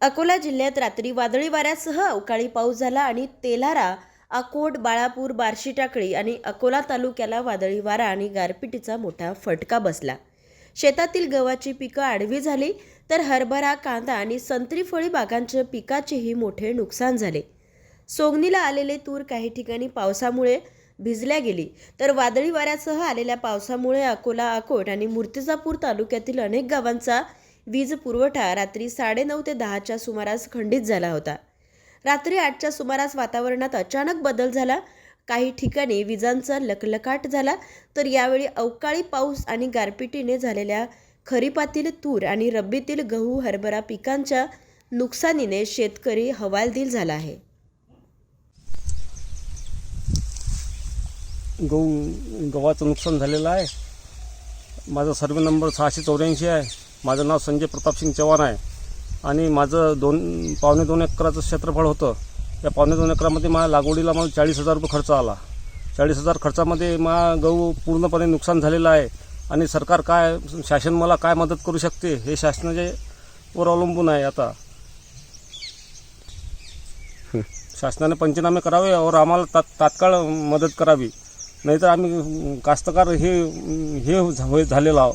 अकोला जिल्ह्यात रात्री वादळी वाऱ्यासह अवकाळी पाऊस झाला आणि तेलारा अकोट बाळापूर बार्शी टाकळी आणि अकोला तालुक्याला वादळी वारा आणि गारपिटीचा मोठा फटका बसला. शेतातील गव्हाची पिकं आडवी झाली तर हरभरा कांदा आणि संत्री फळी बागांच्या पिकाचेही मोठे नुकसान झाले. सोगनीला आलेले तूर काही ठिकाणी पावसामुळे भिजल्या गेली तर वादळी वाऱ्यासह आलेल्या पावसामुळे अकोला अकोट आणि मूर्तिजापूर तालुक्यातील अनेक गावांचा वीज पुरवठा रात्री साडेनऊ ते दहाच्या सुमारास खंडित झाला होता. रात्री आठच्या सुमारास वातावरणात अचानक बदल झाला. काही ठिकाणी विजांचा लखलखाट झाला. तर यावेळी अवकाळी पाऊस आणि गारपिटीने झालेल्या खरीपातील तूर आणि रब्बीतील गहू हरभरा पिकांच्या नुकसानीने शेतकरी हवालदिल झाला आहे. गहू गव्हाचं नुकसान झालेलं आहे. माझा सर्वे नंबर सहाशे चौऱ्याऐंशी आहे. माझं नाव संजय प्रतापसिंग चव्हाण आहे. आणि माझं दोन पावणे दोन एकराचं क्षेत्रफळ होतं. या पावणे दोन एकरामध्ये माझ्या लागवडीला मला चाळीस हजार रुपये खर्च आला. चाळीस हजार खर्चामध्ये मा गहू पूर्णपणे नुकसान झालेलं आहे. आणि सरकार काय शासन मला काय मदत करू शकते हे शासनाचे वर अवलंबून आहे आता. शासनाने पंचनामे करावे और आम्हाला तात तात्काळ मदत करावी. नाहीतर आम्ही कास्तकार हे हे होय झालेलो आहोत.